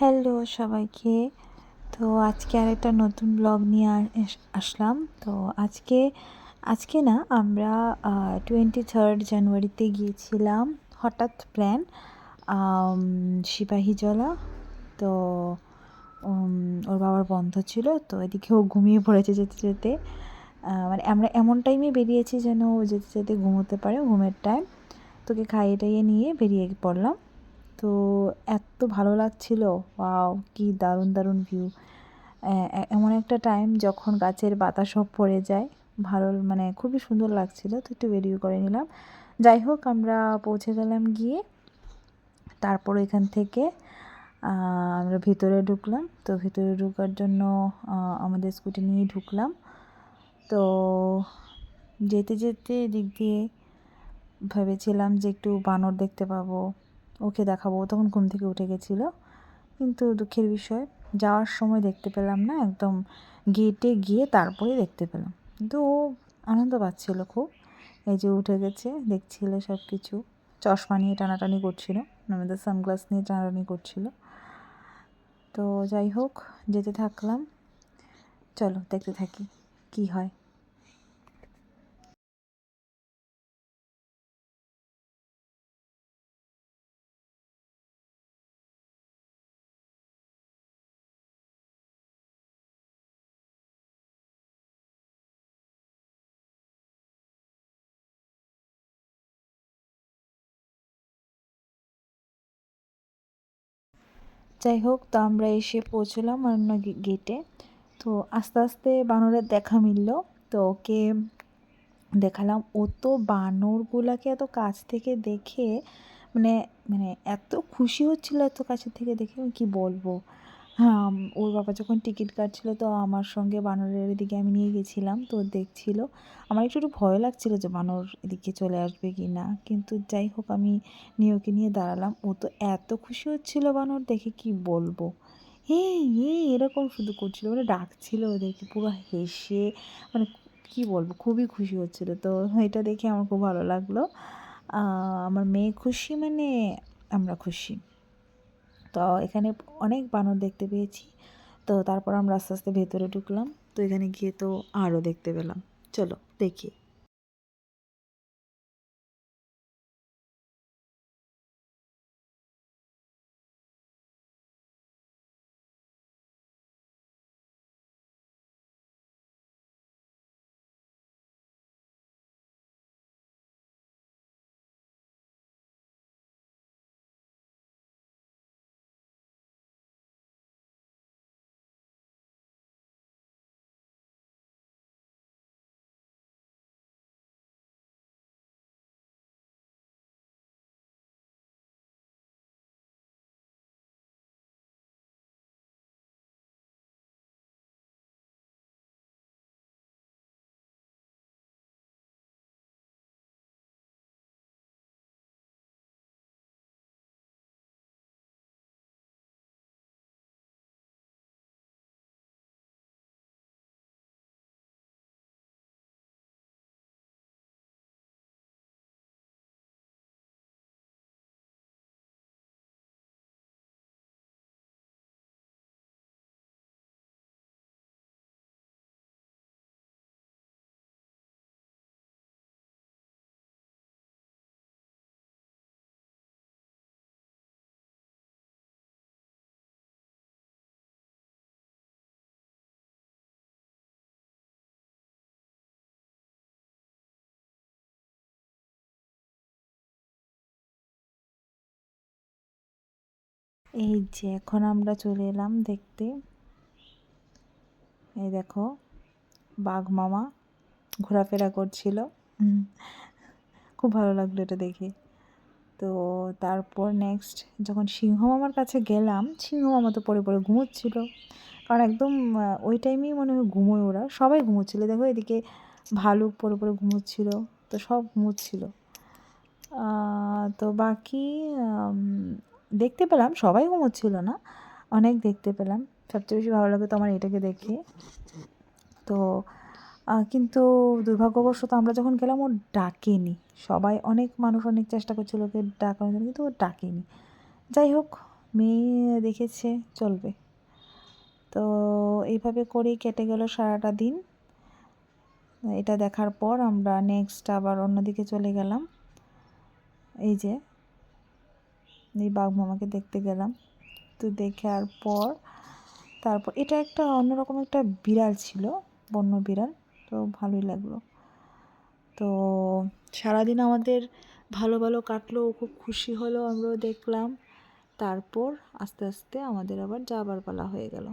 Hello সবাইকে। তো আজকে আর একটা নতুন ব্লগ নিয়ে আসলাম। তো আজকে আজকে না আমরা টোয়েন্টি থার্ড জানুয়ারিতে গিয়েছিলাম হঠাৎ প্ল্যান সিপাহী জলা। তো ওর বাবার বন্ধ ছিল, তো এদিকে ও ঘুমিয়ে পড়েছে যেতে যেতে। মানে আমরা এমন টাইমে বেরিয়েছি যেন ও যেতে যেতে ঘুমোতে পারে, ঘুমের টাইম তোকে খাইয়ে টাইয়ে নিয়ে বেরিয়ে পড়লাম। তো এত ভালো লাগছিল। ওয়াও, কি দারুণ দারুণ ভিউ এমন একটা টাইম যখন গাছের পাতা সব পড়ে যায়, ভালো মানে খুবই সুন্দর লাগছিল, তো একটু ভিডিও করে নিলাম। যাই হোক, আমরা পৌঁছে গেলাম গিয়ে, তারপর এখান থেকে আমরা ভিতরে ঢুকলাম। তো ভিতরে ঢুকার জন্য আমাদের স্কুটি নিয়ে ঢুকলাম। তো যেতে যেতে দিক দিয়ে ভেবেছিলাম যে একটু বানর দেখতে পাবো। ওকে দেখাবো। তখন ঘুম থেকে উঠে গেছিল। কিন্তু দুঃখের বিষয়, যাওয়ার সময় দেখতে পেলাম না, একদম গেটে গিয়ে তারপরে দেখতে পেলাম। কিন্তু ও আনন্দ পাচ্ছিল খুব। এই যে উঠে গেছে, দেখছিল সব কিছু চশমা নিয়ে টানাটানি করছিল, আমাদের সানগ্লাস নিয়ে টানাটানি করছিল। তো যাই হোক, যেতে থাকলাম। চলো দেখতে থাকি, কি হয়। যাই হোক, তো আমরা এসে পৌঁছলাম অন্য গেটে। তো আস্তে আস্তে বানরের দেখা মিলল। তো ওকে দেখালাম। ও তো বানরগুলাকে এত কাছ থেকে দেখে মানে মানে এত খুশি হচ্ছিল এত কাছের থেকে দেখে কি বলব? ওর বাবা যখন টিকিট কাটছিল, তো আমার সঙ্গে বানরের এদিকে আমি নিয়ে গেছিলাম, তো দেখছিল। আমার একটু একটু ভয় লাগছিল যে বানর এদিকে চলে আসবে কি না কিন্তু যাই হোক আমি নিয়ে ওকে নিয়ে দাঁড়ালাম। ও তো এত খুশি হচ্ছিল বানর, দেখে কি বলব? হ্যাঁ এরকম শুধু করছিল মানে ডাকছিল ওদেরকে, পুরো হেসে মানে কি বলব, খুবই খুশি হচ্ছিল। তো এটা দেখে আমার খুব ভালো লাগল। আমার মেয়ে খুশি মানে আমরা খুশি। তো এখানে অনেক বানর দেখতে পেয়েছি। তো তারপর আমরা আস্তে আস্তে ভেতরে ঢুকলাম। তো এখানে গিয়ে তো আরও দেখতে পেলাম। চলো, দেখি। এই যে, এখন আমরা চলে এলাম দেখতে। এই দেখো, বাঘ মামা ঘোরাফেরা করছিল। খুব ভালো লাগল এটা দেখে। তো তারপর নেক্সট যখন সিংহ মামার কাছে গেলাম, সিংহ মামা তো পরে পরে ঘুমোচ্ছিল। কারণ একদম ওই টাইমেই মনে হয় ঘুমোয় ওরা। সবাই ঘুমোচ্ছিল। দেখো এদিকে ভালুক পরে পরে ঘুমোচ্ছিল। তো সব ঘুমোচ্ছিল। তো বাকি দেখতে পেলাম, সবাই ঘুমোচ্ছিল না, অনেক দেখতে পেলাম। সবচেয়ে বেশি ভালো লাগে তো আমার এটাকে দেখে। তো কিন্তু দুর্ভাগ্যবশত আমরা যখন গেলাম, ও ডাকেনি। সবাই অনেক মানুষ অনেক চেষ্টা করছিল ওকে ডাকানোর জন্য কিন্তু ও ডাকেনি। যাই হোক, মেয়ে দেখেছে, চলবে। তো, এইভাবে করেই কেটে গেল সারাটা দিন। এটা দেখার পর আমরা নেক্সট আবার অন্যদিকে চলে গেলাম। এই যে এই বাঘ মামাকে দেখতে গেলাম। তো দেখার পর, তারপর এটা একটা অন্যরকম একটা বিড়াল ছিল, বন্য বিড়াল। তো ভালোই লাগল। তো সারাদিন আমাদের ভালো ভালো কাটলো খুব খুশি হলো, আমরাও দেখলাম। তারপর আস্তে আস্তে আমাদের আবার যাবার পালা হয়ে গেল।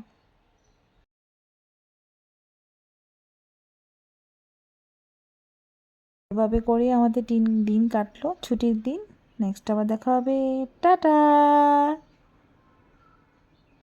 এভাবে করে আমাদের দিন দিন কাটলো, ছুটির দিন। নেক্সট আবার দেখা হবে। টাটা!